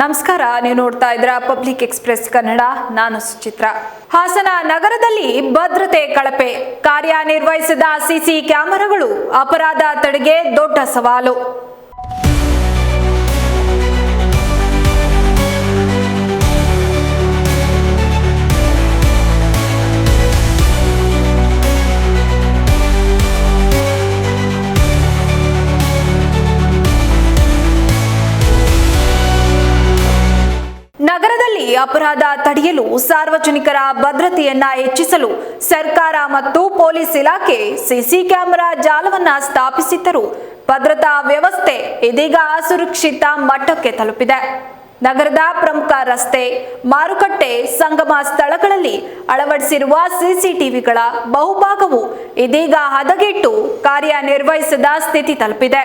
ನಮಸ್ಕಾರ, ನೀವು ನೋಡ್ತಾ ಇದ್ರ ಪಬ್ಲಿಕ್ ಎಕ್ಸ್ಪ್ರೆಸ್ ಕನ್ನಡ, ನಾನು ಸುಚಿತ್ರ. ಹಾಸನ ನಗರದಲ್ಲಿ ಭದ್ರತೆ ಕಳಪೆ. ಕಾರ್ಯನಿರ್ವಹಿಸಿದ ಸಿಸಿ ಕ್ಯಾಮೆರಾಗಳು ಅಪರಾಧ ತಡೆಗೆ ದೊಡ್ಡ ಸವಾಲು. ಅಪರಾಧ ತಡೆಯಲು ಸಾರ್ವಜನಿಕರ ಭದ್ರತೆಯನ್ನ ಹೆಚ್ಚಿಸಲು ಸರ್ಕಾರ ಮತ್ತು ಪೊಲೀಸ್ ಇಲಾಖೆ ಸಿಸಿ ಕ್ಯಾಮೆರಾ ಜಾಲವನ್ನ ಸ್ಥಾಪಿಸಿದ್ದರೂ ಭದ್ರತಾ ವ್ಯವಸ್ಥೆ ಇದೀಗ ಅಸುರಕ್ಷಿತ ಮಟ್ಟಕ್ಕೆ ತಲುಪಿದೆ. ನಗರದ ಪ್ರಮುಖ ರಸ್ತೆ ಮಾರುಕಟ್ಟೆ ಸಂಗಮ ಸ್ಥಳಗಳಲ್ಲಿ ಅಳವಡಿಸಿರುವ ಸಿಸಿಟಿವಿಗಳ ಬಹುಭಾಗವು ಇದೀಗ ಹದಗೆಟ್ಟು ಕಾರ್ಯನಿರ್ವಹಿಸದ ಸ್ಥಿತಿ ತಲುಪಿದೆ.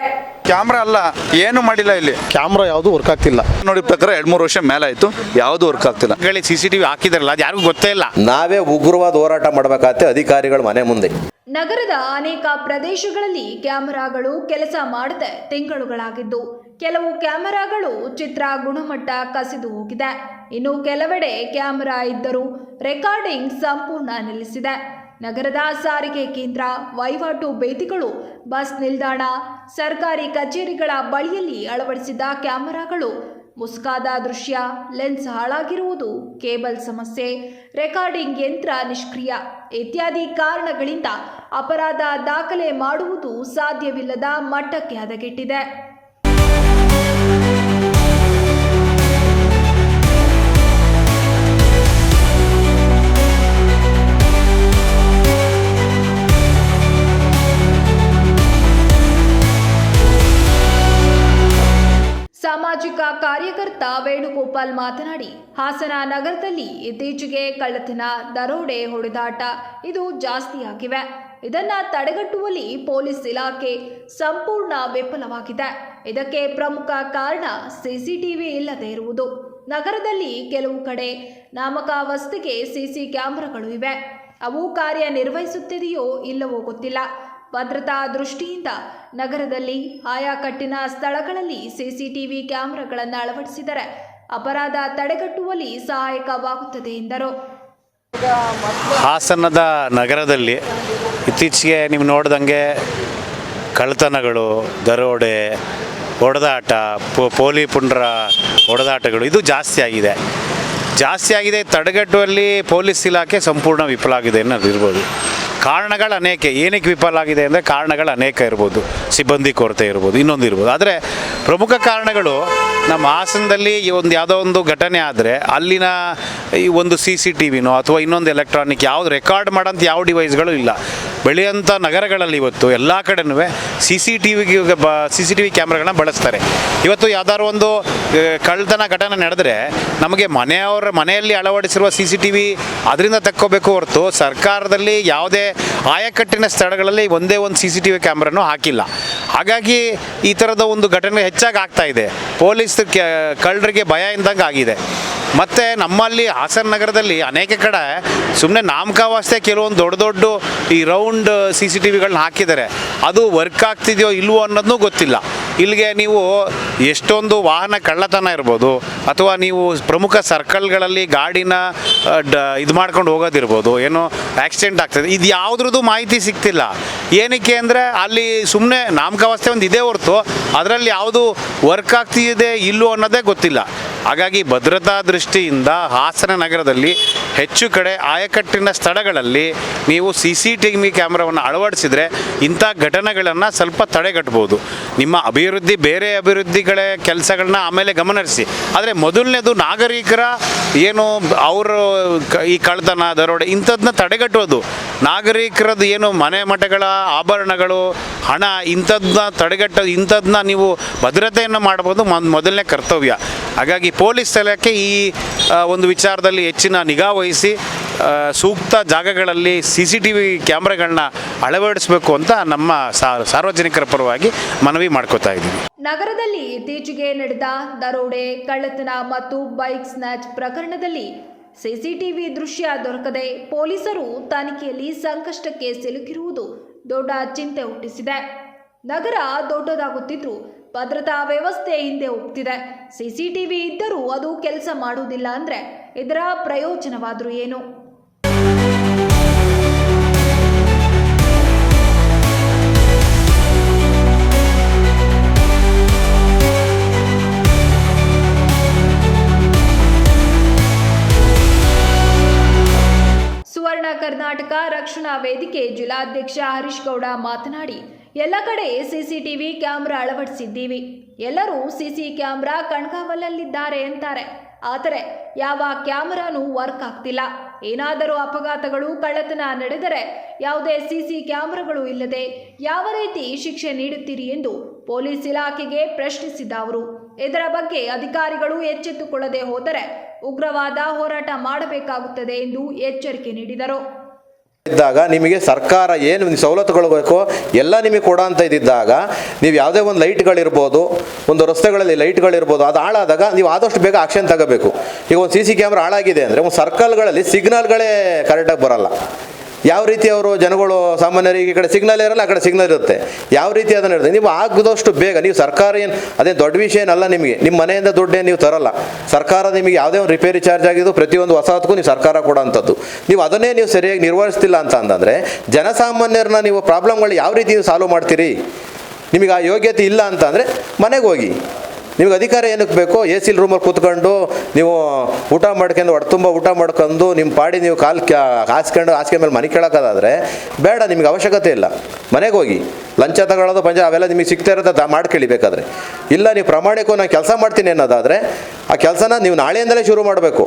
ಕ್ಯಾಮ್ರಾ ಅಲ್ಲ ಏನು ಮಾಡಿಲ್ಲ ಇಲ್ಲಿ? ಕ್ಯಾಮ್ರಾ ಯಾವುದು ವರ್ಕ್ ಆಗ್ತಿಲ್ಲ. ನೋಡಿ ಪ್ರಕಾರ ಎರಡ್ ಮೂರು ವರ್ಷ ಮೇಲಾಯ್ತು ಯಾವುದು ವರ್ಕ್ ಆಗ್ತಿಲ್ಲ. ಹೇಳಿ ಸಿ ಸಿ ಟಿ ವಿ ಹಾಕಿದಾರಲ್ಲ ಅದು ಯಾರಿಗೂ ಗೊತ್ತೇ ಇಲ್ಲ. ನಾವೇ ಉಗ್ರವಾದ ಹೋರಾಟ ಮಾಡಬೇಕಾಗತ್ತೆ ಅಧಿಕಾರಿಗಳ ಮನೆ ಮುಂದೆ. ನಗರದ ಅನೇಕ ಪ್ರದೇಶಗಳಲ್ಲಿ ಕ್ಯಾಮೆರಾಗಳು ಕೆಲಸ ಮಾಡದೆ ತಿಂಗಳುಗಳಾಗಿದ್ದು ಕೆಲವು ಕ್ಯಾಮೆರಾಗಳು ಚಿತ್ರ ಗುಣಮಟ್ಟ ಕಸಿದು ಹೋಗಿದೆ. ಇನ್ನು ಕೆಲವೆಡೆ ಕ್ಯಾಮೆರಾ ಇದ್ದರೂ ರೆಕಾರ್ಡಿಂಗ್ ಸಂಪೂರ್ಣ ನಿಲ್ಲಿಸಿದೆ. ನಗರದ ಸಾರಿಗೆ ಕೇಂದ್ರ ವಹಿವಾಟು ಬೇದಿಗಳು ಬಸ್ ನಿಲ್ದಾಣ, ಸರ್ಕಾರಿ ಕಚೇರಿಗಳ ಬಳಿಯಲ್ಲಿ ಅಳವಡಿಸಿದ ಕ್ಯಾಮೆರಾಗಳು, ಮುಸ್ಕಾದ ದೃಶ್ಯ, ಲೆನ್ಸ್ ಹಾಳಾಗಿರುವುದು ಕೇಬಲ್ ಸಮಸ್ಯೆ, ರೆಕಾರ್ಡಿಂಗ್ ಯಂತ್ರ ನಿಷ್ಕ್ರಿಯ ಇತ್ಯಾದಿ ಕಾರಣಗಳಿಂದ ಅಪರಾಧ ದಾಖಲೆ ಮಾಡುವುದು ಸಾಧ್ಯವಿಲ್ಲದ ಮಟ್ಟಕ್ಕೆ ಹದಗೆಟ್ಟಿದೆ. ಮಾತನಾಡಿ, ಹಾಸನ ನಗರದಲ್ಲಿ ಇತ್ತೀಚೆಗೆ ಕಳ್ಳತನ, ದರೋಡೆ, ಹೊಡೆದಾಟ ಇದು ಜಾಸ್ತಿಯಾಗಿವೆ. ಇದನ್ನ ತಡೆಗಟ್ಟುವಲ್ಲಿ ಪೊಲೀಸ್ ಇಲಾಖೆ ಸಂಪೂರ್ಣ ವಿಫಲವಾಗಿದೆ. ಇದಕ್ಕೆ ಪ್ರಮುಖ ಕಾರಣ ಸಿಸಿಟಿವಿ ಇಲ್ಲದೆ ಇರುವುದು. ನಗರದಲ್ಲಿ ಕೆಲವು ಕಡೆ ನಾಮಕ ವಸ್ತಿಗೆ ಸಿಸಿ ಕ್ಯಾಮೆರಾಗಳು ಇವೆ. ಅವು ಕಾರ್ಯನಿರ್ವಹಿಸುತ್ತಿದೆಯೋ ಇಲ್ಲವೋ ಗೊತ್ತಿಲ್ಲ. ಭದ್ರತಾ ದೃಷ್ಟಿಯಿಂದ ನಗರದಲ್ಲಿ ಆಯಾ ಕಟ್ಟಿನ ಸ್ಥಳಗಳಲ್ಲಿ ಸಿಸಿಟಿವಿ ಕ್ಯಾಮೆರಾಗಳನ್ನು ಅಳವಡಿಸಿದರೆ ಅಪರಾಧ ತಡೆಗಟ್ಟುವಲ್ಲಿ ಸಹಾಯಕವಾಗುತ್ತದೆ ಎಂದರು. ಹಾಸನದ ನಗರದಲ್ಲಿ ಇತ್ತೀಚೆಗೆ ನೀವು ನೋಡ್ದಂಗೆ ಕಳ್ಳತನಗಳು, ದರೋಡೆ ಹೊಡೆದಾಟ ಪೋಲಿ ಪುಂಡ್ರ ಹೊಡೆದಾಟಗಳು ಇದು ಜಾಸ್ತಿ ಆಗಿದೆ. ಜಾಸ್ತಿ ಆಗಿದೆ, ತಡೆಗಟ್ಟುವಲ್ಲಿ ಪೊಲೀಸ್ ಇಲಾಖೆ ಸಂಪೂರ್ಣ ವಿಫಲ ಆಗಿದೆ ಅನ್ನೋದು ಇರ್ಬೋದು. ಕಾರಣಗಳು ಅನೇಕ, ಏನಕ್ಕೆ ವಿಫಲ ಆಗಿದೆ ಅಂದರೆ ಕಾರಣಗಳು ಅನೇಕ ಇರ್ಬೋದು, ಸಿಬ್ಬಂದಿ ಕೊರತೆ ಇರ್ಬೋದು, ಇನ್ನೊಂದು ಇರ್ಬೋದು. ಆದರೆ ಪ್ರಮುಖ ಕಾರಣಗಳು ನಮ್ಮ ಹಾಸನದಲ್ಲಿ ಒಂದು ಯಾವುದೋ ಒಂದು ಘಟನೆ ಆದರೆ ಅಲ್ಲಿನ ಈ ಒಂದು ಸಿ ಸಿ ಟಿ ವಿನೋ ಅಥವಾ ಇನ್ನೊಂದು ಎಲೆಕ್ಟ್ರಾನಿಕ್ ಯಾವುದು ರೆಕಾರ್ಡ್ ಮಾಡೋಂಥ ಯಾವ ಡಿವೈಸ್ಗಳು ಇಲ್ಲ. ಬೆಳೆಯಂಥ ನಗರಗಳಲ್ಲಿ ಇವತ್ತು ಎಲ್ಲ ಕಡೆನೂ ಸಿ ಸಿ ಟಿ ವಿಗೆ ಬ, ಸಿ ಸಿ ಟಿ ವಿ ಕ್ಯಾಮ್ರಾಗಳನ್ನ ಬಳಸ್ತಾರೆ. ಇವತ್ತು ಯಾವ್ದಾದ್ರು ಒಂದು ಕಳ್ಳತನ ಘಟನೆ ನಡೆದರೆ ನಮಗೆ ಮನೆಯವರ ಮನೆಯಲ್ಲಿ ಅಳವಡಿಸಿರುವ ಸಿ ಸಿ ಟಿ ವಿ ಅದರಿಂದ ತಕ್ಕೋಬೇಕು ಹೊರತು ಸರ್ಕಾರದಲ್ಲಿ ಯಾವುದೇ ಆಯಕಟ್ಟಿನ ಸ್ಥಳಗಳಲ್ಲಿ ಒಂದೇ ಒಂದು ಸಿ ಸಿ ಟಿ ವಿ ಕ್ಯಾಮ್ರಾನು ಹಾಕಿಲ್ಲ. ಹಾಗಾಗಿ ಈ ಥರದ ಒಂದು ಘಟನೆ ಹೆಚ್ಚಾಗಿ ಆಗ್ತಾ ಇದೆ. ಪೊಲೀಸ್ ಕಳ್ಳರಿಗೆ ಭಯ ಇದ್ದಂಗೆ ಆಗಿದೆ. ಮತ್ತು ನಮ್ಮಲ್ಲಿ ಹಾಸನ ನಗರದಲ್ಲಿ ಅನೇಕ ಕಡೆ ಸುಮ್ಮನೆ ನಾಮಕಾವಾಸ್ತೆ ಕೆಲವೊಂದು ದೊಡ್ಡ ದೊಡ್ಡ ಈ ರೌಂಡ್ ಸಿ ಸಿ ಟಿ ವಿಗಳನ್ನ ಹಾಕಿದ್ದಾರೆ. ಅದು ವರ್ಕ್ ಆಗ್ತಿದೆಯೋ ಇಲ್ವೋ ಅನ್ನೋದನ್ನೂ ಗೊತ್ತಿಲ್ಲ. ಇಲ್ಲಿಗೆ ನೀವು ಎಷ್ಟೊಂದು ವಾಹನ ಕಳ್ಳತನ ಇರ್ಬೋದು, ಅಥವಾ ನೀವು ಪ್ರಮುಖ ಸರ್ಕಲ್ಗಳಲ್ಲಿ ಗಾಡಿನ ಇದು ಮಾಡ್ಕೊಂಡು ಹೋಗೋದಿರ್ಬೋದು, ಏನೋ ಆಕ್ಸಿಡೆಂಟ್ ಆಗ್ತದೆ. ಇದು ಯಾವುದ್ರದ್ದು ಮಾಹಿತಿ ಸಿಗ್ತಿಲ್ಲ. ಏನಕ್ಕೆ ಅಂದರೆ ಅಲ್ಲಿ ಸುಮ್ಮನೆ ನಾಮಕಾವಸ್ಥೆ ಒಂದು ಇದೆ ಹೊರತು, ಅದರಲ್ಲಿ ಯಾವುದು ವರ್ಕ್ ಆಗ್ತಿದೆ ಇಲ್ಲೋ ಅನ್ನೋದೇ ಗೊತ್ತಿಲ್ಲ. ಹಾಗಾಗಿ ಭದ್ರತಾ ದೃಷ್ಟಿಯಿಂದ ಹಾಸನ ನಗರದಲ್ಲಿ ಹೆಚ್ಚು ಕಡೆ ಆಯಕಟ್ಟಿನ ಸ್ಥಳಗಳಲ್ಲಿ ನೀವು ಸಿ ಸಿ ಟಿ ವಿ ಕ್ಯಾಮ್ರಾವನ್ನು ಅಳವಡಿಸಿದರೆ ಇಂಥ ಘಟನೆಗಳನ್ನು ಸ್ವಲ್ಪ ತಡೆಗಟ್ಬೋದು ನಿಮ್ಮ ಅಭಿವೃದ್ಧಿ, ಬೇರೆ ಅಭಿವೃದ್ಧಿಗಳ ಕೆಲಸಗಳನ್ನ ಆಮೇಲೆ ಗಮನಹರಿಸಿ ಆದರೆ ಮೊದಲನೇದು ನಾಗರಿಕರ ಏನು ಅವರು ಈ ಕಳ್ಳತನ, ದರೋಡೆ ಇಂಥದನ್ನ ತಡೆಗಟ್ಟೋದು. ನಾಗರಿಕರದ್ದು ಏನು ಮನೆ ಮಠಗಳ ಆಭರಣಗಳು, ಹಣ ಇಂಥದ್ದನ್ನ ತಡೆಗಟ್ಟೋದು ಇಂಥದ್ದನ್ನ ನೀವು ಭದ್ರತೆಯನ್ನು ಮಾಡ್ಬೋದು ಮೊದ್- ಮೊದಲನೇ ಕರ್ತವ್ಯ. ಹಾಗಾಗಿ ಪೊಲೀಸ್ ಇಲಾಖೆ ಈ ಒಂದು ವಿಚಾರದಲ್ಲಿ ಹೆಚ್ಚಿನ ನಿಗಾ ವಹಿಸಿ ಸೂಕ್ತ ಜಾಗಗಳಲ್ಲಿ ಸಿ ಸಿ ಟಿ ವಿ ಕ್ಯಾಮ್ರಾಗಳನ್ನ ಅಳವಡಿಸಬೇಕು ಅಂತ ನಮ್ಮ ಸಾರ್ವಜನಿಕರ ಪರವಾಗಿ ಮನವಿ ಮಾಡ್ಕೋತಾ ಇದ್ದೀವಿ ನಗರದಲ್ಲಿ ಇತ್ತೀಚೆಗೆ ನಡೆದ ದರೋಡೆ, ಕಳ್ಳತನ ಮತ್ತು ಬೈಕ್ ಸ್ನ್ಯಾಚ್ ಪ್ರಕರಣದಲ್ಲಿ ಸಿಸಿಟಿವಿ ದೃಶ್ಯ ದೊರಕದೆ ಪೊಲೀಸರು ತನಿಖೆಯಲ್ಲಿ ಸಂಕಷ್ಟಕ್ಕೆ ಸಿಲುಕಿರುವುದು ದೊಡ್ಡ ಚಿಂತೆ ಹುಟ್ಟಿಸಿದೆ. ನಗರ ದೊಡ್ಡದಾಗುತ್ತಿದ್ರೂ ಭದ್ರತಾ ವ್ಯವಸ್ಥೆ ಹಿಂದೆ ಹೋಗ್ತಿದೆ. ಸಿಸಿಟಿವಿ ಇದ್ದರೂ ಅದು ಕೆಲಸ ಮಾಡುವುದಿಲ್ಲ ಅಂದ್ರೆ ಇದರ ಪ್ರಯೋಜನವಾದರೂ ಏನು? ಸುವರ್ಣ ಕರ್ನಾಟಕ ರಕ್ಷಣಾ ವೇದಿಕೆ ಜಿಲ್ಲಾಧ್ಯಕ್ಷ ಹರೀಶ್ ಗೌಡ ಮಾತನಾಡಿ ಎಲ್ಲ ಕಡೆ ಸಿಸಿಟಿವಿ ಕ್ಯಾಮ್ರಾ ಅಳವಡಿಸಿದ್ದೀವಿ. ಎಲ್ಲರೂ ಸಿಸಿ ಕ್ಯಾಮ್ರಾ ಕಣ್ಗಾವಲಲ್ಲಿದ್ದಾರೆ ಅಂತಾರೆ. ಆದರೆ ಯಾವ ಕ್ಯಾಮೆರಾನು ವರ್ಕ್ ಆಗ್ತಿಲ್ಲ. ಏನಾದರೂ ಅಪಘಾತಗಳು, ಕಳ್ಳತನ ನಡೆದರೆ ಯಾವುದೇ ಸಿಸಿ ಕ್ಯಾಮ್ರಾಗಳು ಇಲ್ಲದೆ ಯಾವ ರೀತಿ ಶಿಕ್ಷೆ ನೀಡುತ್ತೀರಿ ಎಂದು ಪೊಲೀಸ್ ಇಲಾಖೆಗೆ ಪ್ರಶ್ನಿಸಿದ ಅವರು. ಇದರ ಬಗ್ಗೆ ಅಧಿಕಾರಿಗಳು ಎಚ್ಚೆತ್ತುಕೊಳ್ಳದೆ ಹೋದರೆ ಉಗ್ರವಾದ ಹೋರಾಟ ಮಾಡಬೇಕಾಗುತ್ತದೆ ಎಂದು ಎಚ್ಚರಿಕೆ ನೀಡಿದರು. ಇದ್ದಾಗ ನಿಮಗೆ ಸರ್ಕಾರ ಏನು ಸವಲತ್ತುಗಳು ಬೇಕೋ ಎಲ್ಲ ನಿಮಗೆ ಕೊಡೋ ಅಂತ ಇದ್ದಿದ್ದಾಗ ನೀವು ಯಾವುದೇ ಒಂದು ಲೈಟ್ಗಳಿರ್ಬೋದು, ಒಂದು ರಸ್ತೆಗಳಲ್ಲಿ ಲೈಟ್ಗಳಿರ್ಬೋದು, ಅದು ಹಾಳಾದಾಗ ನೀವು ಆದಷ್ಟು ಬೇಗ ಆಕ್ಷನ್ ತಗೋಬೇಕು. ಈಗ ಒಂದು ಸಿ ಸಿ ಕ್ಯಾಮ್ರಾ ಹಾಳಾಗಿದೆ ಅಂದರೆ ಒಂದು ಸರ್ಕಲ್ಗಳಲ್ಲಿ ಸಿಗ್ನಲ್ಗಳೇ ಕರೆಕ್ಟಾಗಿ ಬರಲ್ಲ. ಯಾವ ರೀತಿ ಅವರು ಜನಗಳು ಸಾಮಾನ್ಯರಿಗೆ ಈ ಕಡೆ ಸಿಗ್ನಲ್ ಇರಲ್ಲ, ಆ ಕಡೆ ಸಿಗ್ನಲ್ ಇರುತ್ತೆ. ಯಾವ ರೀತಿ ಅದನ್ನು ಇರುತ್ತೆ ನೀವು ಆಗದಷ್ಟು ಬೇಗ, ನೀವು ಸರ್ಕಾರ ಏನು, ಅದೇ ದೊಡ್ಡ ವಿಷಯ ಏನಲ್ಲ ನಿಮಗೆ, ನಿಮ್ಮ ಮನೆಯಿಂದ ದುಡ್ಡೇನು ನೀವು ತರಲ್ಲ. ಸರ್ಕಾರ ನಿಮಗೆ ಯಾವುದೇ ಒಂದು ರಿಪೇರಿ ಚಾರ್ಜ್ ಆಗಿದ್ದು ಪ್ರತಿಯೊಂದು ಹೊಸದಕ್ಕೂ ನೀವು ಸರ್ಕಾರ ಕೊಡೋಂಥದ್ದು. ನೀವು ಅದನ್ನೇ ನೀವು ಸರಿಯಾಗಿ ನಿರ್ವಹಿಸ್ತಿಲ್ಲ ಅಂತ ಅಂತಂದರೆ ಜನಸಾಮಾನ್ಯರನ್ನ ನೀವು ಪ್ರಾಬ್ಲಮ್ಗಳು ಯಾವ ರೀತಿ ನೀವು ಸಾಲ್ವ್ ಮಾಡ್ತೀರಿ? ನಿಮಗೆ ಆ ಯೋಗ್ಯತೆ ಇಲ್ಲ ಅಂತ ಅಂದರೆ ಮನೆಗೆ ಹೋಗಿ. ನಿಮ್ಗೆ ಅಧಿಕಾರ ಏನಕ್ಕೆ ಬೇಕು ಎ ಸಿಲ್ ರೂಮಲ್ಲಿ ಕೂತ್ಕೊಂಡು ನೀವು ಊಟ ಮಾಡ್ಕೊಂಡು ಹೊಟ್ಟೆ ತುಂಬ ಊಟ ಮಾಡ್ಕೊಂಡು ನಿಮ್ಮ ಪಾಡಿ ನೀವು ಕಾಲು ಹಾಸ್ಕೊಂಡು ಹಾಸಿಗೆ ಮೇಲೆ ಮನೆ ಕೇಳೋಕ್ಕಾದ್ರೆ ಬೇಡ, ನಿಮಗೆ ಅವಶ್ಯಕತೆ ಇಲ್ಲ. ಮನೆಗೆ ಹೋಗಿ. ಲಂಚ ತಗೊಳ್ಳೋದು ಪಂಚ ಅವೆಲ್ಲ ನಿಮಗೆ ಸಿಗ್ತಾ ಇರೋದು ಮಾಡ್ಕೊಳ್ಳಿ ಇಲ್ಲ, ನೀವು ಪ್ರಾಮಾಣಿಕವಾಗಿ ನಾನು ಕೆಲಸ ಮಾಡ್ತೀನಿ ಅನ್ನೋದಾದರೆ ಆ ಕೆಲಸನ ನೀವು ನಾಳೆಯಿಂದಲೇ ಶುರು ಮಾಡಬೇಕು.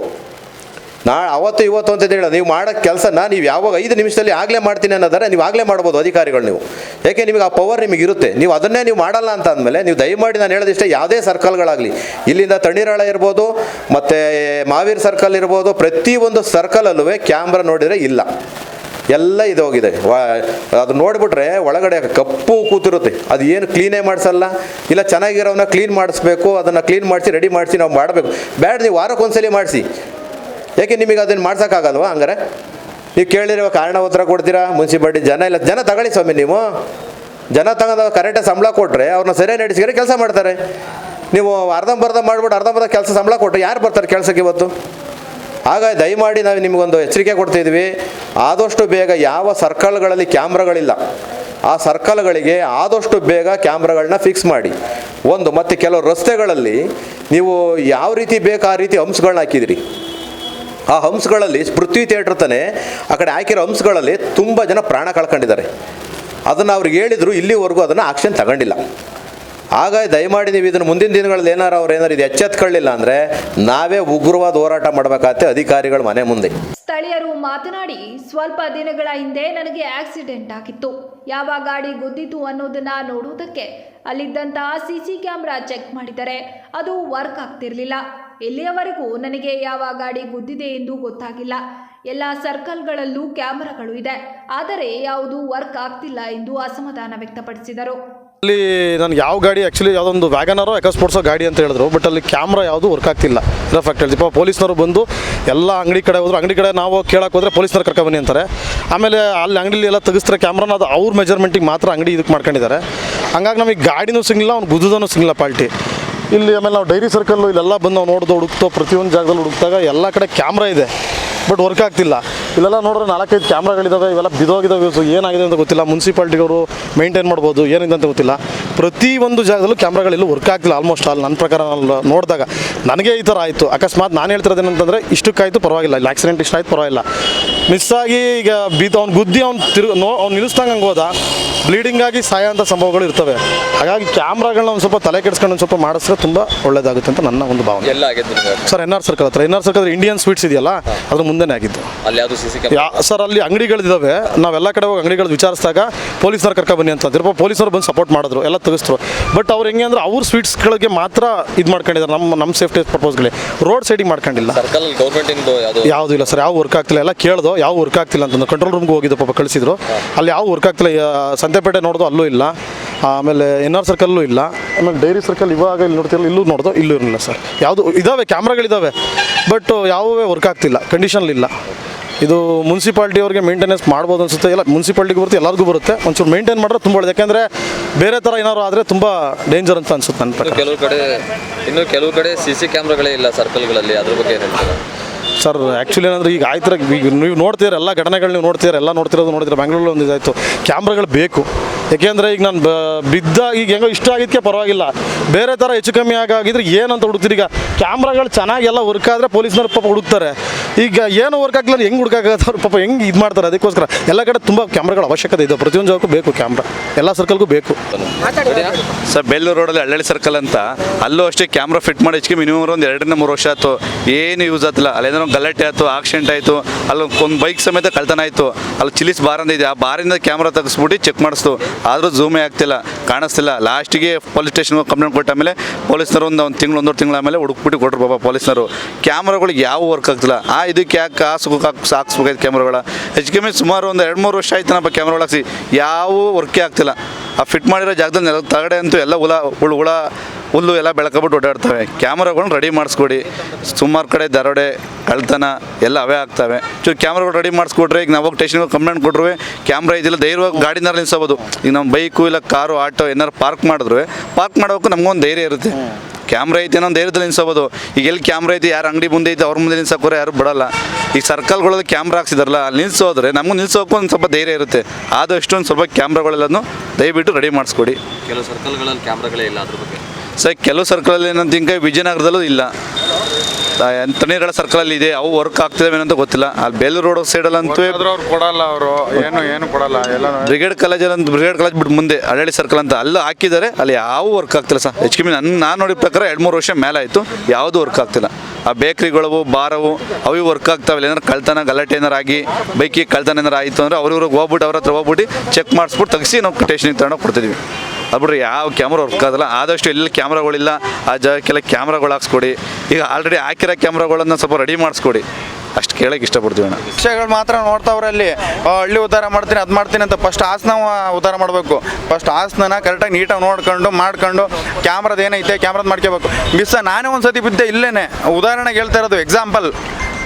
ನಾ ಅವತ್ತು ಇವತ್ತು ಅಂತ ಹೇಳಿ ನೀವು ಮಾಡೋ ಕೆಲಸನ ನೀವು ಯಾವಾಗ ಐದು ನಿಮಿಷದಲ್ಲಿ ಆಗಲೇ ಮಾಡ್ತೀನಿ ಅನ್ನೋದಾರೆ ನೀವು ಆಗಲೇ ಮಾಡ್ಬೋದು ಅಧಿಕಾರಿಗಳು ನೀವು. ಯಾಕೆ ನಿಮಗೆ ಆ ಪವರ್ ನಿಮಗೆ ಇರುತ್ತೆ. ನೀವು ಅದನ್ನೇ ನೀವು ಮಾಡಲ್ಲ ಅಂತ ಅಂದಮೇಲೆ ನೀವು ದಯಮಾಡಿ ನಾನು ಹೇಳೋದಿಷ್ಟೇ ಯಾವುದೇ ಸರ್ಕಲ್ಗಳಾಗಲಿ. ಇಲ್ಲಿಂದ ತಣ್ಣೀರಾಳ ಇರ್ಬೋದು, ಮತ್ತು ಮಾವೀರ್ ಸರ್ಕಲ್ ಇರ್ಬೋದು, ಪ್ರತಿಯೊಂದು ಸರ್ಕಲಲ್ಲೂ ಕ್ಯಾಮ್ರಾ ನೋಡಿದರೆ ಇಲ್ಲ. ಎಲ್ಲ ಇದು ಹೋಗಿದೆ ವಾ, ಅದು ನೋಡಿಬಿಟ್ರೆ ಒಳಗಡೆ ಕಪ್ಪು ಕೂತಿರುತ್ತೆ. ಅದು ಏನು ಕ್ಲೀನೇ ಮಾಡಿಸಲ್ಲ. ಇಲ್ಲ ಚೆನ್ನಾಗಿರೋವನ್ನ ಕ್ಲೀನ್ ಮಾಡಿಸ್ಬೇಕು, ಅದನ್ನು ಕ್ಲೀನ್ ಮಾಡಿಸಿ ರೆಡಿ ಮಾಡಿಸಿ ನಾವು ಮಾಡಬೇಕು. ಬೇಡ ನೀವು ವಾರಕ್ಕೊಂದ್ಸಲಿ ಮಾಡಿಸಿ. ಯಾಕೆ ನಿಮಗೆ ಅದನ್ನು ಮಾಡ್ಸೋಕ್ಕಾಗಲ್ವಾ ಹಂಗಾರೆ? ನೀವು ಕೇಳಿರುವ ಕಾರಣ ಉತ್ತರ ಕೊಡ್ತೀರಾ? ಮುನ್ಸಿಪಾಲ್ಟಿ ಜನ ಇಲ್ಲ, ಜನ ತಗೊಳ್ಳಿ ಸ್ವಾಮಿ ನೀವು. ಜನ ತಗೊಂಡು ಕರೆಕ್ಟಾಗಿ ಸಂಬಳ ಕೊಟ್ಟರೆ ಅವ್ರನ್ನ ಸರಿಯಾಗಿ ನಡೆಸಿದ್ರೆ ಕೆಲಸ ಮಾಡ್ತಾರೆ. ನೀವು ಅರ್ಧಂಬರ್ಧ ಮಾಡ್ಬಿಟ್ಟು ಅರ್ಧಂಬರ್ಧ ಕೆಲಸ ಸಂಬಳ ಕೊಟ್ಟರೆ ಯಾರು ಬರ್ತಾರೆ ಕೆಲಸಕ್ಕೆ ಇವತ್ತು? ಹಾಗಾಗಿ ದಯಮಾಡಿ ನಾವು ನಿಮಗೊಂದು ಎಚ್ಚರಿಕೆ ಕೊಡ್ತಿದ್ವಿ. ಆದಷ್ಟು ಬೇಗ ಯಾವ ಸರ್ಕಲ್ಗಳಲ್ಲಿ ಕ್ಯಾಮ್ರಾಗಳಿಲ್ಲ, ಆ ಸರ್ಕಲ್ಗಳಿಗೆ ಆದಷ್ಟು ಬೇಗ ಕ್ಯಾಮ್ರಾಗಳನ್ನ ಫಿಕ್ಸ್ ಮಾಡಿ. ಒಂದು, ಮತ್ತು ಕೆಲವು ರಸ್ತೆಗಳಲ್ಲಿ ನೀವು ಯಾವ ರೀತಿ ಬೇಕು ಆ ರೀತಿ ಅಂಶಗಳನ್ನ ಹಾಕಿದಿರಿ. ಆ ಹಂಸಗಳಲ್ಲಿ ಪೃಥ್ವಿ ಥಿಯೇಟ್ರ್ ತಾನೆ, ಆ ಕಡೆ ಹಾಕಿರೋ ಹಂಸಗಳಲ್ಲಿ ತುಂಬ ಜನ ಪ್ರಾಣ ಕಳ್ಕೊಂಡಿದ್ದಾರೆ. ಅದನ್ನು ಅವ್ರಿಗೆ ಹೇಳಿದ್ರು, ಇಲ್ಲಿವರೆಗೂ ಅದನ್ನು ಆಕ್ಷನ್ ತಗೊಂಡಿಲ್ಲ. ಆಗ ದಯಮಾಡಿ ನೀವು ಇದನ್ನು ಮುಂದಿನ ದಿನಗಳಲ್ಲಿ ಏನಾರು ಅವ್ರು ಏನಾರು ಇದು ಎಚ್ಚೆತ್ಕೊಳ್ಳಿಲ್ಲ ಅಂದರೆ ನಾವೇ ಉಗ್ರವಾದ ಹೋರಾಟ ಮಾಡಬೇಕಾಗತ್ತೆ ಅಧಿಕಾರಿಗಳ ಮನೆ ಮುಂದೆ. ಸ್ಥಳೀಯರು ಮಾತನಾಡಿ, ಸ್ವಲ್ಪ ದಿನಗಳ ಹಿಂದೆ ನನಗೆ ಆಕ್ಸಿಡೆಂಟ್ ಆಗಿತ್ತು. ಯಾವ ಗಾಡಿ ಗುದ್ದಿತು ಅನ್ನೋದನ್ನ ನೋಡುವುದಕ್ಕೆ ಅಲ್ಲಿದ್ದಂತಹ ಸಿಸಿ ಕ್ಯಾಮ್ರಾ ಚೆಕ್ ಮಾಡಿದರೆ ಅದು ವರ್ಕ್ ಆಗ್ತಿರ್ಲಿಲ್ಲ. ಇಲ್ಲಿಯವರೆಗೂ ನನಗೆ ಯಾವ ಗಾಡಿ ಗುದ್ದಿದೆ ಎಂದು ಗೊತ್ತಾಗಿಲ್ಲ. ಎಲ್ಲ ಸರ್ಕಲ್ಗಳಲ್ಲೂ ಕ್ಯಾಮೆರಾಗಳು ಇದೆ. ಆದರೆ ಯಾವುದು ವರ್ಕ್ ಆಗ್ತಿಲ್ಲ ಎಂದು ಅಸಮಾಧಾನ ವ್ಯಕ್ತಪಡಿಸಿದರು. ಅಲ್ಲಿ ನನಗೆ ಯಾವ ಗಾಡಿ ಆ್ಯಕ್ಚುಲಿ ಯಾವುದೊಂದು ವ್ಯಾಗನರೋ ಎಕ್ಸ್ಪೋರ್ಟ್ಸೋ ಗಾಡಿ ಅಂತ ಹೇಳಿದ್ರು. ಬಟ್ ಅಲ್ಲಿ ಕ್ಯಾಮ್ರಾ ಯಾವುದು ವರ್ಕ್ ಆಗ್ತಿಲ್ಲ. ಇದರ ಫ್ಯಾಕ್ಟ್ ಹೇಳ್ತೀವಿ ಪಾಪ ಪೊಲೀಸ್ನವರು ಬಂದು ಎಲ್ಲ ಅಂಗಡಿ ಕಡೆ ಹೋದ್ರು. ಅಂಗಡಿ ಕಡೆ ನಾವು ಕೇಳಕ್ಕೆ ಹೋದ್ರೆ ಪೊಲೀಸ್ನವ್ರು ಕರ್ಕೊಬನ್ನಿ ಅಂತಾರೆ. ಆಮೇಲೆ ಅಲ್ಲಿ ಅಂಗಡಿಲಿ ಎಲ್ಲ ತೆಗಿಸ್ತಾರೆ ಕ್ಯಾಮ್ರಾನ ಅದು ಅವ್ರ ಮೆಜರ್ಮೆಂಟಿಗೆ ಮಾತ್ರ ಅಂಗಡಿ ಇದಕ್ಕೆ ಮಾಡ್ಕೊಂಡಿದ್ದಾರೆ. ಹಂಗಾಗಿ ನಮಗೆ ಗಾಡಿನೂ ಸಿಗಲಿಲ್ಲ, ಅವ್ನು ಗುದ್ದದನೂ ಸಿಗಲಿಲ್ಲ ಪಾಲ್ಟಿ. ಇಲ್ಲಿ ಆಮೇಲೆ ನಾವು ಡೈರಿ ಸರ್ಕಲ್ಲು ಇಲ್ಲೆಲ್ಲ ಬಂದು ನಾವು ನೋಡ್ದು ಹುಡುಕ್ತೋ, ಪ್ರತಿಯೊಂದು ಜಾಗದಲ್ಲಿ ಹುಡುಕ್ತಾಗ ಎಲ್ಲ ಕಡೆ ಕ್ಯಾಮ್ರಾ ಇದೆ, ಬಟ್ ವರ್ಕ್ ಆಗ್ತಿಲ್ಲ. ಇಲ್ಲೆಲ್ಲ ನೋಡಿದ್ರೆ ನಾಲ್ಕೈದು ಕ್ಯಾಮ್ರಾಗಳಿದ್ದಾವೆ ಇವೆಲ್ಲ ಬಿದೋಗಿದ್ದಾವೆ ಸೊ ಏನಾಗಿದೆ ಅಂತ ಗೊತ್ತಿಲ್ಲ. ಮುನ್ಸಿಪಾಲ್ಟಿಗವರು ಮೇಂಟೈನ್ ಮಾಡ್ಬೋದು, ಏನಿದೆ ಅಂತ ಗೊತ್ತಿಲ್ಲ. ಪ್ರತಿ ಒಂದು ಜಾಗದಲ್ಲೂ ಕ್ಯಾಮ್ರಾಗಳೆಲ್ಲೂ ವರ್ಕ್ ಆಗ್ತಿಲ್ಲ ಆಲ್ಮೋಸ್ಟ್ ಆಲ್ ನನ್ನ ಪ್ರಕಾರ ನೋಡಿದಾಗ. ನನಗೆ ಈ ಥರ ಆಯಿತು. ಅಕಸ್ಮಾತ್ ನಾನು ಹೇಳ್ತಿರೋದೇನಂತಂದರೆ ಇಷ್ಟಕ್ಕಾಯ್ತು ಪರವಾಗಿಲ್ಲ, ಇಲ್ಲಿ ಆಕ್ಸಿಡೆಂಟ್ ಇಷ್ಟ ಆಯಿತು ಪರವಾಗಿಲ್ಲ. ಮಿಸ್ ಆಗಿ ಈಗ ಬೀತ ಅವ್ನು ಗುದ್ದಿ ಅವ್ನು ತಿರು ನೋ ಅವ್ನು ನಿಲ್ಲಿಸ್ದಂಗೆ ಹಂಗೆ ಹೋದ. ಬ್ಲೀಡಿಂಗ್ ಆಗಿ ಸಾಯೋಂಥ ಸಂಭವಗಳು ಇರ್ತವೆ. ಹಾಗಾಗಿ ಕ್ಯಾಮ್ರಾಗಳನ್ನ ಒಂದು ಸ್ವಲ್ಪ ತಲೆ ಕೆಡಿಸ್ಕೊಂಡು ಒಂದು ಸ್ವಲ್ಪ ಮಾಡಿಸಿದ್ರೆ ತುಂಬ ಒಳ್ಳೇದಾಗುತ್ತೆ ಅಂತ ನನ್ನ ಒಂದು ಭಾವನೆ. ಎಲ್ಲ ಆಗಿದ್ದು ಸರ್ ಎನ್ ಆರ್ ಸರ್ಕಲ್ ಹತ್ರ. N R circle Indian sweets ಇದೆಯಲ್ಲ ಅದ್ರ ಮುಂದೆನೇ ಆಗಿದ್ದು. ಅಲ್ಲಿ ಯಾವುದು ಸಿ ಸಿ ಯಾ ಸರ್ ಅಲ್ಲಿ ಅಂಗಡಿಗಳಿದ್ದಾವೆ. ನಾವೆಲ್ಲ ಕಡೆ ಹೋಗಿ ಅಂಗಡಿಗಳು ವಿಚಾರಿಸಿದಾಗ ಪೊಲೀಸರು ಕರ್ಕೊ ಬನ್ನಿ ಅಂತ. ಅಂದಿರೋ ಪೊಲೀಸರು ಬಂದು ಸಪೋರ್ಟ್ ಮಾಡಿದ್ರು. ಎಲ್ಲ ತೆಗೆಸ್ತರು ಬಟ್ ಅವ್ರು ಹೆಂಗೆ ಅಂದ್ರೆ ಅವ್ರ ಸ್ವೀಟ್ಸ್ಗಳಿಗೆ ಮಾತ್ರ ಇದು ಮಾಡ್ಕೊಂಡಿದ್ದಾರೆ ನಮ್ಮ ನಮ್ಮ ಸೇಫ್ಟಿ ಪರ್ಪೋಸ್ಗಳೇ ರೋಡ್ ಸೈಡಿಗೆ ಮಾಡ್ಕೊಂಡಿಲ್ಲ. ಸರ್ಕಲ್ ಗೌರ್ಮೆಂಟಿಂದು ಯಾವುದು? ಯಾವುದೂ ಇಲ್ಲ ಸರ್ ಯಾವ ವರ್ಕ್ ಆಗ್ತಿಲ್ಲ. ಎಲ್ಲ ಕೇಳ್ದೋ. ಯಾವ ವರ್ಕ್ ಆಗ್ತಿಲ್ಲ ಅಂತಂದು ಕಂಟ್ರೋಲ್ ರೂಮ್ಗೆ ಹೋಗಿದ್ದು ಪಾಪ ಕಳಿಸಿದ್ರು. ಅಲ್ಲಿ ಯಾವ ವರ್ಕ್ ಆಗ್ತಿಲ್ಲ ಸಂತೆಪೇಟೆ ನೋಡೋದು ಅಲ್ಲೂ ಇಲ್ಲ. ಆಮೇಲೆ ಎನ್ ಆರ್ ಸರ್ಕಲ್ಲೂ ಇಲ್ಲ. ಆಮೇಲೆ ಡೈರಿ ಸರ್ಕಲ್ ಇವಾಗ ಇಲ್ಲಿ ನೋಡ್ತಿರಲ್ಲ ಇಲ್ಲೂ ನೋಡೋದು ಇಲ್ಲೂ ಇರಲಿಲ್ಲ ಸರ್ ಯಾವುದು ಇದಾವೆ ಕ್ಯಾಮ್ರಾಗಳಿದ್ದಾವೆ ಬಟ್ ಯಾವುವೇ ವರ್ಕ್ ಆಗ್ತಿಲ್ಲ ಕಂಡೀಷನ್ಲಿಲ್ಲ ಇದು ಮುನ್ಸಿಪಾಲ್ಟಿ ಅವ್ರಿಗೆ ಮೇಂಟೆನೆನ್ಸ್ ಮಾಡ್ಬೋದು ಅನ್ಸುತ್ತೆ. ಇಲ್ಲ ಮುನ್ಸಿಪಾಲ್ಟಿಗೆ ಬರುತ್ತೆ ಎಲ್ಲರಿಗೂ ಬರುತ್ತೆ. ಒಂಚೂರು ಮೇಂಟೈನ್ ಮಾಡಿದ್ರೆ ತುಂಬ ಒಳ್ಳೆದು. ಯಾಕೆಂದರೆ ಬೇರೆ ಥರ ಏನಾದ್ರು ಆದರೆ ತುಂಬ ಡೇಂಜರ್ ಅಂತ ಅನ್ಸುತ್ತೆ ನನ್ನ ಕೆಲವು ಕಡೆ ಇನ್ನು ಕೆಲವು ಕಡೆ ಸಿ ಸಿ ಕ್ಯಾಮ್ರಾಗಳೇ ಇಲ್ಲ ಸರ್ಕಲ್ಗಳಲ್ಲಿ ಅದ್ರ ಬಗ್ಗೆ ಏನು ಹೇಳ್ತೀರಾ? ಸರ್ ಆ್ಯಕ್ಚುಲಿ ಏನಂದ್ರೆ ಈಗ ಆಯ್ತರ ಈಗ ನೀವು ನೋಡ್ತೀರ ಎಲ್ಲ ಘಟನೆಗಳು ನೀವು ನೋಡ್ತೀರ ಎಲ್ಲ ನೋಡ್ತಿರೋದು ನೋಡಿದ್ರೆ ಬೆಂಗಳೂರಲ್ಲಿ ಒಂದು ಇದಾಯಿತು ಕ್ಯಾಮ್ರಾಗಳು ಬೇಕು. ಯಾಕೆಂದರೆ ಈಗ ನಾನು ಬಿದ್ದ, ಈಗ ಹೆಂಗೋ ಇಷ್ಟ ಆಗಿದ್ದಕ್ಕೆ ಪರವಾಗಿಲ್ಲ. ಬೇರೆ ಥರ ಹೆಚ್ಚು ಕಮ್ಮಿ ಆಗಿದ್ರೆ ಏನಂತ ಹುಡುಕ್ತೀರಿ? ಈಗ ಕ್ಯಾಮ್ರಾಗಳು ಚೆನ್ನಾಗಿ ಎಲ್ಲ ವರ್ಕ್ ಆದರೆ ಪೊಲೀಸ್ನವ್ರು ಪಾಪ ಹುಡುಕ್ತಾರೆ. ಈಗ ಏನು ವರ್ಕ್ ಆಗಲಿಲ್ಲ ಹೆಂಗೆ ಹುಡುಕಾಗತ್ತೆ ಪಾಪ, ಹೆಂಗೆ ಇದು ಮಾಡ್ತಾರೆ? ಅದಕ್ಕೋಸ್ಕರ ಎಲ್ಲ ಕಡೆ ತುಂಬ ಕ್ಯಾಮ್ರಾಗಳ ಅವಶ್ಯಕತೆ ಇದೆ. ಪ್ರತಿಯೊಂದು ಜಾಗಕ್ಕೂ ಬೇಕು ಕ್ಯಾಮ್ರಾ. ಎಲ್ಲ ಸರ್ಕಲ್ಗೂ ಬೇಕು. ಸರ್ ಬೇಲೂರು ರೋಡಲ್ಲಿ ಹಳ್ಳಿ ಸರ್ಕಲ್ ಅಂತ, ಅಲ್ಲೂ ಅಷ್ಟೇ ಕ್ಯಾಮ್ರಾ ಫಿಟ್ ಮಾಡಿ ಹೆಚ್ಚಿಗೆ ಮಿನಿಮಮ್ ಒಂದು ಎರಡರಿಂದ ಮೂರು ವರ್ಷ ಆಯ್ತು. ಏನು ಯೂಸ್ ಆಗ್ತಿಲ್ಲ ಅಲ್ಲೇನೋ ಗಲಾಟೆ ಆಯಿತು ಆಕ್ಸಿಡೆಂಟ್ ಆಯಿತು. ಅಲ್ಲಿ ಒಂದು ಬೈಕ್ ಸಮೇತ ಕಳ್ತನ ಆಯಿತು. ಅಲ್ಲಿ ಚಿಲಿಸ್ ಬಾರ್ ಅಂತ ಇದೆ ಆ ಬಾರಿಂದ ಕ್ಯಾಮ್ರಾ ತೆಗೆಸ್ಬಿಟ್ಟು ಚೆಕ್ ಮಾಡಿಸ್ತು. ಆದರೂ ಝೂಮೇ ಆಗ್ತಿಲ್ಲ, ಕಾಣಿಸ್ತಿಲ್ಲ. ಲಾಸ್ಟಿಗೆ ಪೊಲೀಸ್ ಸ್ಟೇಷನ್ಗೆ ಕಂಪ್ಲೇಂಟ್ ಕೊಟ್ಟ ಮೇಲೆ ಪೊಲೀಸ್ನವರು ಒಂದು ಒಂದು ತಿಂಗಳು ಒಂದೂರು ತಿಂಗಳ ಆಮೇಲೆ ಹುಡುಕ್ಬಿಟ್ಟು ಕೊಟ್ಟರು ಬಾಬಾ ಪೊಲೀಸ್ನವರು. ಕ್ಯಾಮ್ರಾಗಳಿಗೆ ಯಾವ ವರ್ಕ್ ಆಗ್ತಿಲ್ಲ. ಆ ಇದಕ್ಕೆ ಯಾಕೆ ಕಾಸು ಹಾಕ್ಸ್ಬೇಕಾಯ್ತು ಕ್ಯಾಮ್ರಾಗಳ ಹೆಚ್ಚು ಕಮ್ಮಿ ಸುಮಾರು ಒಂದು ಎರಡು, ಮೂರು ವರ್ಷ ಆಯ್ತು ನಮ್ಮ ಕ್ಯಾಮ್ರಾಗಳು ಹಾಕ್ಸಿ. ಯಾವ ವರ್ಕೇ ಆಗ್ತಿಲ್ಲ. ಆ ಫಿಟ್ ಮಾಡಿರೋ ಜಾಗದಲ್ಲಿ ತಗಡೆ ಅಂತೂ ಎಲ್ಲ ಹುಳ ಹುಳು ಹುಳ ಹುಲ್ಲು ಎಲ್ಲ ಬೆಳಕಬಿಟ್ಟು ಓಡಾಡ್ತವೆ. ಕ್ಯಾಮ್ರಾಗಳನ್ನ ರೆಡಿ ಮಾಡಿಸ್ಕೊಡಿ. ಸುಮಾರು ಕಡೆ ದರೋಡೆ ಕಳ್ತನ ಎಲ್ಲ ಅವೇ ಆಗ್ತವೆ. ಚೂರು ಕ್ಯಾಮ್ರಾಗಳು ರೆಡಿ ಮಾಡಿಸ್ಕೊಟ್ರೆ ಈಗ ನಾವು ಹೋಗಿ ಸ್ಟೇಷನ್ಗೆ ಕಂಪ್ಲೇಂಟ್ ಕೊಟ್ಟರು ಕ್ಯಾಮ್ರಾ ಇದಿಲ್ಲ, ಧೈರ್ಯವಾಗಿ ಗಾಡಿನಾರು ನಿಲ್ಸಬೋದು. ಈಗ ನಮ್ಮ ಬೈಕು ಇಲ್ಲ ಕಾರು, ಆಟೋ ಏನಾರು ಪಾರ್ಕ್ ಮಾಡಿದ್ರು ಪಾರ್ಕ್ ಮಾಡೋಕ್ಕೂ ನಮಗೊಂದು ಧೈರ್ಯ ಇರುತ್ತೆ. ಕ್ಯಾಮ್ರಾ ಐತೆ ಅನ್ನೋ ಧೈರ್ಯದಲ್ಲಿ ನಿಲ್ಸಬೋದು. ಈಗ ಎಲ್ಲಿ ಕ್ಯಾಮ್ರಾ ಐತೆ, ಯಾರು ಅಂಗಡಿ ಮುಂದೆ ಐತೆ, ಅವ್ರ ಮುಂದೆ ನಿಲ್ಸೋಕೋರೆ ಯಾರು ಬಿಡಲ್ಲ. ಈ ಸರ್ಕಲ್ಗಳಲ್ಲಿ ಕ್ಯಾಮ್ರಾ ಹಾಕ್ಸಿದಾರಲ್ಲ, ಅಲ್ಲಿ ನಿಲ್ಸೋದ್ರೆ ನಮಗೂ ನಿಲ್ಸೋಕ್ಕೂ ಒಂದು ಸ್ವಲ್ಪ ಧೈರ್ಯ ಇರುತ್ತೆ. ಆದಷ್ಟು ಒಂದು ಸ್ವಲ್ಪ ಕ್ಯಾಮ್ರಾಗಳೆಲ್ಲನೂ ದಯವಿಟ್ಟು ರೆಡಿ ಮಾಡಿಸ್ಕೊಡಿ. ಕೆಲವು ಸರ್ಕಲ್ಗಳಲ್ಲಿ ಕ್ಯಾಮ್ರಾಗಳೇ ಇಲ್ಲ, ಅದ್ರ ಬಗ್ಗೆ. ಸರ್ ಕೆಲವು ಸರ್ಕಲಲ್ಲಿ ಏನಂತ ಹಿಂಗೆ ವಿಜಯನಗರದಲ್ಲೂ ಇಲ್ಲ. ತಣ್ಣೀರ್ಗಳ ಸರ್ಕಲಲ್ಲಿ ಇದೆ ಅವು ವರ್ಕ್ ಆಗ್ತಿದಾವೆ ಅಂತ ಗೊತ್ತಿಲ್ಲ. ಅಲ್ಲಿ ಬೇಲೂರು ರೋಡ್ ಸೈಡಲ್ಲಂತೂ ಅವ್ರು ಕೊಡಲ್ಲ ಅವರು ಏನು ಏನು ಕೊಡಲ್ಲ ಎಲ್ಲ ಬ್ರಿಗೇಡ್ ಕಾಲೇಜಲ್ಲಿ ಅಂತ ಬ್ರಿಗೇಡ್ ಕಾಲೇಜ್ ಬಿಟ್ಟು ಮುಂದೆ ಹಳ್ಳಿ ಸರ್ಕಲ್ ಅಂತ ಅಲ್ಲಿ ಹಾಕಿದ್ದಾರೆ ಅಲ್ಲಿ ಯಾವ ವರ್ಕ್ ಆಗ್ತಿಲ್ಲ ಸರ್. ಹೆಚ್ಚು ಕಮ್ಮಿ ನನ್ನ ನಾನು ನೋಡಿದ ಪ್ರಕಾರ ಎರಡು ಮೂರು ವರ್ಷ ಮೇಲೆ ಆಯಿತು ಯಾವುದೂ ವರ್ಕ್ ಆಗ್ತಿಲ್ಲ. ಆ ಬೇಕ್ರಿಗಳವು ಬಾರವು ಅವು ವರ್ಕ್ ಆಗ್ತಾವೆ ಏನಾರು ಕಳ್ತನ ಗಲಾಟೆ ಏನಾರು ಆಗಿ ಬೈಕಿಗೆ ಕಳ್ತನ ಏನಾರು ಆಯಿತು ಅಂದರೆ ಅವ್ರ ಇವ್ರಿಗೆ ಹೋಗ್ಬಿಟ್ಟು ಅವ್ರ ಹತ್ರ ಹೋಗ್ಬಿಟ್ಟು ಚೆಕ್ ಮಾಡಿಸ್ಬಿಟ್ಟು ತೆಗಿಸಿ ನಾವು ಸ್ಟೇಷನಿಗೆ ತಗೊಂಡೋಗಿ ಕೊಡ್ತಿದ್ವಿ. ಅದು ಬಿಡ್ರಿ, ಯಾವ ಕ್ಯಾಮ್ರಾ ವರ್ಕ್ ಆಗಲ್ಲ ಆದಷ್ಟು ಎಲ್ಲಿ ಕ್ಯಾಮ್ರಾಗಳಿಲ್ಲ ಆ ಜಾಗಕ್ಕೆಲ್ಲ ಕ್ಯಾಮ್ರಾಗಳು ಹಾಕ್ಸ್ಕೊಡಿ. ಈಗ ಆಲ್ರೆಡಿ ಹಾಕಿರೋ ಕ್ಯಾಮ್ರಾಗಳನ್ನು ಸ್ವಲ್ಪ ರೆಡಿ ಮಾಡಿಸ್ಕೊಡಿ. ಅಷ್ಟು ಕೇಳಕ್ಕೆ ಇಷ್ಟಪಡ್ತೀವಿ ಅಣ್ಣ. ವಿಷಯಗಳು ಮಾತ್ರ ನೋಡ್ತಾವ್ರೆ ಅಲ್ಲಿ. ಹಳ್ಳಿ ಉದ್ಧಾರ ಮಾಡ್ತೀನಿ, ಅದು ಮಾಡ್ತೀನಿ ಅಂತ ಫಸ್ಟ್ ಹಾಸನ ಉದ್ಧಾರ ಮಾಡಬೇಕು. ಫಸ್ಟ್ ಹಾಸನ ಕರೆಕ್ಟಾಗಿ ನೀಟಾಗಿ ನೋಡ್ಕೊಂಡು, ಮಾಡ್ಕೊಂಡು ಕ್ಯಾಮ್ರದ ಏನೈತೆ ಕ್ಯಾಮ್ರದ ಮಾಡ್ಕೋಬೇಕು ಮಿಸ್ಸ ನಾನೇ ಒಂದು ಸತಿ ಬಿದ್ದೆ ಇಲ್ಲೇನೆ. ಉದಾಹರಣೆಗೆ ಹೇಳ್ತಾ ಇರೋದು ಎಕ್ಸಾಂಪಲ್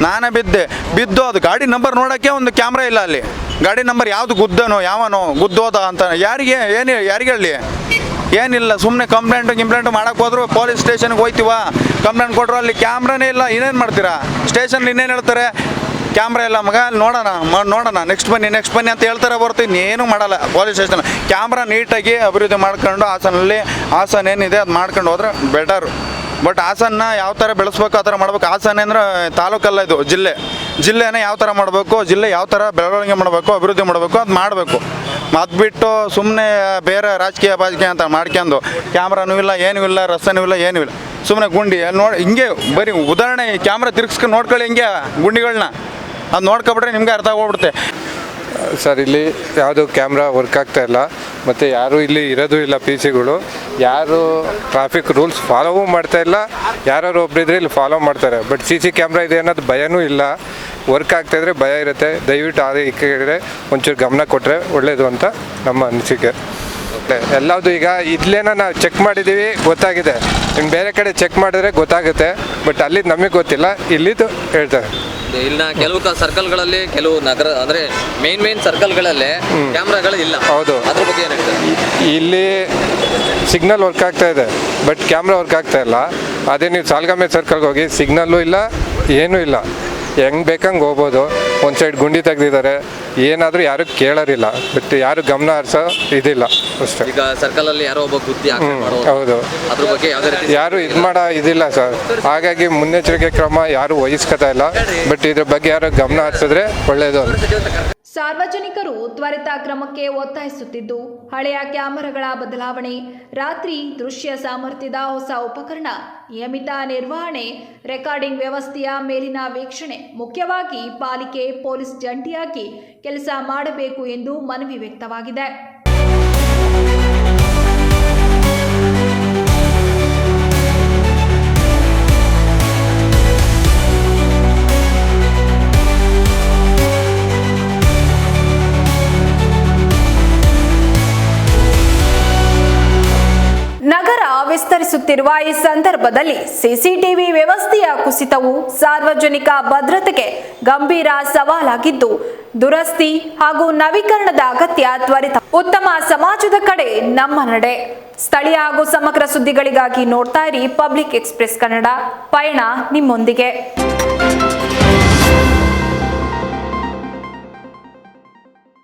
ನಾನೇ ಬಿದ್ದೆ. ಬಿದ್ದು ಅದು ಗಾಡಿ ನಂಬರ್ ನೋಡೋಕ್ಕೆ ಒಂದು ಕ್ಯಾಮ್ರಾ ಇಲ್ಲ ಅಲ್ಲಿ. ಗಾಡಿ ನಂಬರ್ ಯಾವುದು ಗುದ್ದನೋ, ಯಾವನೋ, ಗುದ್ದೋದ ಅಂತ ಯಾರಿಗೆ, ಏನು ಯಾರಿಗೆ ಹೇಳಿ? ಏನಿಲ್ಲ ಸುಮ್ಮನೆ ಕಂಪ್ಲೇಂಟ್ ಕಂಪ್ಲೇಂಟ್ ಮಾಡಕ್ಕೆ ಹೋದ್ರು ಪೊಲೀಸ್ ಸ್ಟೇಷನ್ಗೆ ಹೋಯ್ತೀವ? ಕಂಪ್ಲೇಂಟ್ ಕೊಟ್ಟರು ಅಲ್ಲಿ ಕ್ಯಾಮ್ರಾನೇ ಇಲ್ಲ. ಇನ್ನೇನು ಮಾಡ್ತೀರಾ? ಸ್ಟೇಷನ್ ಇನ್ನೇನು ಹೇಳ್ತಾರೆ? ಕ್ಯಾಮ್ರಾ ಇಲ್ಲ, ಮಗ, ಅಲ್ಲಿ ನೋಡೋಣ ನೋಡೋಣ. ನೆಕ್ಸ್ಟ್ ಬನ್ನಿ ನೆಕ್ಸ್ಟ್ ಬನ್ನಿ ಅಂತ ಹೇಳ್ತಾರೆ ಬರ್ತೀವಿ ಇನ್ನೇನು ಮಾಡಲ್ಲ. ಪೊಲೀಸ್ ಸ್ಟೇಷನ್ ಕ್ಯಾಮ್ರಾ ನೀಟಾಗಿ ಅಭಿವೃದ್ಧಿ ಮಾಡ್ಕೊಂಡು ಹಾಸನಲ್ಲಿ, ಹಾಸನ ಏನಿದೆ ಅದು ಮಾಡ್ಕೊಂಡು ಹೋದ್ರೆ ಬೆಟರ್ ಬಟ್ ಹಾಸನ್ನ ಯಾವ ಥರ ಬೆಳೆಸ್ಬೇಕು, ಆ ಥರ ಮಾಡ್ಬೇಕು? ಹಾಸನ ಅಂದರೆ ತಾಲೂಕಲ್ಲ ಇದು, ಜಿಲ್ಲೆ. ಜಿಲ್ಲೆನ ಯಾವ ಥರ ಮಾಡಬೇಕು, ಜಿಲ್ಲೆ ಯಾವ ಥರ ಬೆಳವಣಿಗೆ ಮಾಡಬೇಕು, ಅಭಿವೃದ್ಧಿ ಮಾಡಬೇಕು ಅದು ಮಾಡಬೇಕು. ಅದು ಬಿಟ್ಟು ಸುಮ್ಮನೆ ಬೇರೆ ರಾಜಕೀಯ ಬಾಜಕೀಯ ಅಂತ ಮಾಡ್ಕೊಂಡು ಕ್ಯಾಮ್ರಾನೂ ಇಲ್ಲ, ಏನೂ ಇಲ್ಲ, ರಸ್ತೆನೂ ಇಲ್ಲ, ಏನೂ ಇಲ್ಲ. ಸುಮ್ಮನೆ ಗುಂಡಿ, ಅಲ್ಲಿ ನೋಡಿ, ಹಿಂಗೆ ಬರೀ ಉದಾಹರಣೆ, ಕ್ಯಾಮ್ರಾ ತಿರ್ಗಿಸ್ಕೊಂಡು ನೋಡ್ಕೊಳ್ಳಿ ಹಿಂಗೆ ಗುಂಡಿಗಳನ್ನ ಅದು ನೋಡ್ಕೊಬಿಟ್ರೆ ನಿಮಗೆ ಅರ್ಥ ಆಗ್ಬಿಡುತ್ತೆ. ಸರ್, ಇಲ್ಲಿ ಯಾವುದು ಕ್ಯಾಮ್ರಾ ವರ್ಕ್ ಆಗ್ತಾ ಇಲ್ಲ. ಮತ್ತು ಯಾರು ಇಲ್ಲಿ ಇರೋದು ಇಲ್ಲ ಪಿ ಸಿಗಳು ಯಾರು ಟ್ರಾಫಿಕ್ ರೂಲ್ಸ್ ಫಾಲೋವೂ ಮಾಡ್ತಾ ಇಲ್ಲ. ಯಾರು ಒಬ್ಬರಿದ್ರೆ ಇಲ್ಲಿ ಫಾಲೋ ಮಾಡ್ತಾರೆ. ಬಟ್ ಸಿ ಸಿ ಕ್ಯಾಮ್ರಾ ಇದೆ ಅನ್ನೋದು ಭಯನೂ ಇಲ್ಲ. ವರ್ಕ್ ಆಗ್ತಾ ಇದ್ರೆ ಭಯ ಇರುತ್ತೆ. ದಯವಿಟ್ಟು ಆ ಈ ಕಡೆ ಒಂಚೂರು ಗಮನ ಕೊಟ್ಟರೆ ಒಳ್ಳೆಯದು ಅಂತ ನಮ್ಮ ಅನಿಸಿಕೆ. ಎಲ್ಲದು ಈಗ ಇದ್ಲೇನ ನಾವು ಚೆಕ್ ಮಾಡಿದ್ದೀವಿ ಗೊತ್ತಾಗಿದೆ. ಇನ್ನು ಬೇರೆ ಕಡೆ ಚೆಕ್ ಮಾಡಿದ್ರೆ ಗೊತ್ತಾಗುತ್ತೆ. ಬಟ್ ಅಲ್ಲಿ ನಮಗೆ ಗೊತ್ತಿಲ್ಲ. ಇಲ್ಲಿದ್ದು ಹೇಳ್ತಾರೆ. ಇಲ್ಲಿನ ಕೆಲವು ಸರ್ಕಲ್ಗಳಲ್ಲಿ ಕೆಲವು ನಗರ ಅಂದ್ರೆ ಮೇನ್ ಮೇನ್ ಸರ್ಕಲ್ಗಳಲ್ಲೇ ಕ್ಯಾಮ್ರಾಗಳು ಇಲ್ಲ ಹೌದು. ಅದ್ರ ಬಗ್ಗೆ ಏನು ಇಲ್ಲಿ ಸಿಗ್ನಲ್ ವರ್ಕ್ ಆಗ್ತಾ ಇದೆ ಬಟ್ ಕ್ಯಾಮ್ರಾ ವರ್ಕ್ ಆಗ್ತಾ ಇಲ್ಲ. ಅದೇ ನೀವು ಸಾಲ್ಗಾಮೆ ಸರ್ಕಲ್ಗೆ ಹೋಗಿ ಸಿಗ್ನಲ್ಲು ಇಲ್ಲ ಏನೂ ಇಲ್ಲ. ಹೆಂಗೆ ಬೇಕಂಗೆ ಹೋಗ್ಬೋದು. ಒಂದು ಸೈಡ್ ಗುಂಡಿ ತೆಗೆದಿದ್ದಾರೆ. ಏನಾದರೂ ಯಾರು ಕೇಳೋರಿಲ್ಲ. ಬಟ್ ಯಾರು ಗಮನ ಹರಿಸೋ ಇದಿಲ್ಲ. ಅಷ್ಟೇ. ಈಗ ಸರ್ಕಲ್ ಅಲ್ಲಿ ಯಾರೋ ಒಬ್ಬ ಬುದ್ಧಿ ಹೌದು. ಅದ್ರ ಬಗ್ಗೆ ಯಾವುದೇ ರೀತಿ ಯಾರು ಇದು ಮಾಡೋ ಇದಿಲ್ಲ ಸರ್. ಹಾಗಾಗಿ ಮುನ್ನೆಚ್ಚರಿಕೆ ಕ್ರಮ ಯಾರು ವಹಿಸ್ಕೊತಾ ಇಲ್ಲ. ಬಟ್ ಇದ್ರ ಬಗ್ಗೆ ಯಾರು ಗಮನ ಹರಿಸಿದ್ರೆ ಒಳ್ಳೆಯದು ಅಂತ. ಸಾರ್ವಜನಿಕರು ತ್ವರಿತ ಕ್ರಮಕ್ಕೆ ಒತ್ತಾಯಿಸುತ್ತಿದ್ದು, ಹಳೆಯ ಕ್ಯಾಮೆರಾಗಳ ಬದಲಾವಣೆ, ರಾತ್ರಿ ದೃಶ್ಯ ಸಾಮರ್ಥ್ಯದ ಹೊಸ ಉಪಕರಣ, ನಿಯಮಿತ ನಿರ್ವಹಣೆ, ರೆಕಾರ್ಡಿಂಗ್ ವ್ಯವಸ್ಥೆಯ ಮೇಲಿನ ವೀಕ್ಷಣೆ, ಮುಖ್ಯವಾಗಿ ಪಾಲಿಕೆ ಪೊಲೀಸ್ ಜಂಟಿಯಾಗಿ ಕೆಲಸ ಮಾಡಬೇಕು ಎಂದು ಮನವಿ ವ್ಯಕ್ತವಾಗಿದೆ. ವಿಸ್ತರಿಸುತ್ತಿರುವ ಈ ಸಂದರ್ಭದಲ್ಲಿ ಸಿಸಿಟಿವಿ ವ್ಯವಸ್ಥೆಯ ಕುಸಿತವು ಸಾರ್ವಜನಿಕ ಭದ್ರತೆಗೆ ಗಂಭೀರ ಸವಾಲಾಗಿದ್ದು, ದುರಸ್ತಿ ಹಾಗೂ ನವೀಕರಣದ ಅಗತ್ಯ ತ್ವರಿತ ಉತ್ತಮ ಸಮಾಜದ ಕಡೆ ನಮ್ಮ ನಡೆ. ಸ್ಥಳೀಯ ಹಾಗೂ ಸಮಗ್ರ ಸುದ್ದಿಗಳಿಗಾಗಿ ನೋಡ್ತಾ ಇರಿ ಪಬ್ಲಿಕ್ ಎಕ್ಸ್ಪ್ರೆಸ್ ಕನ್ನಡ. ಪಯಣ ನಿಮ್ಮೊಂದಿಗೆ.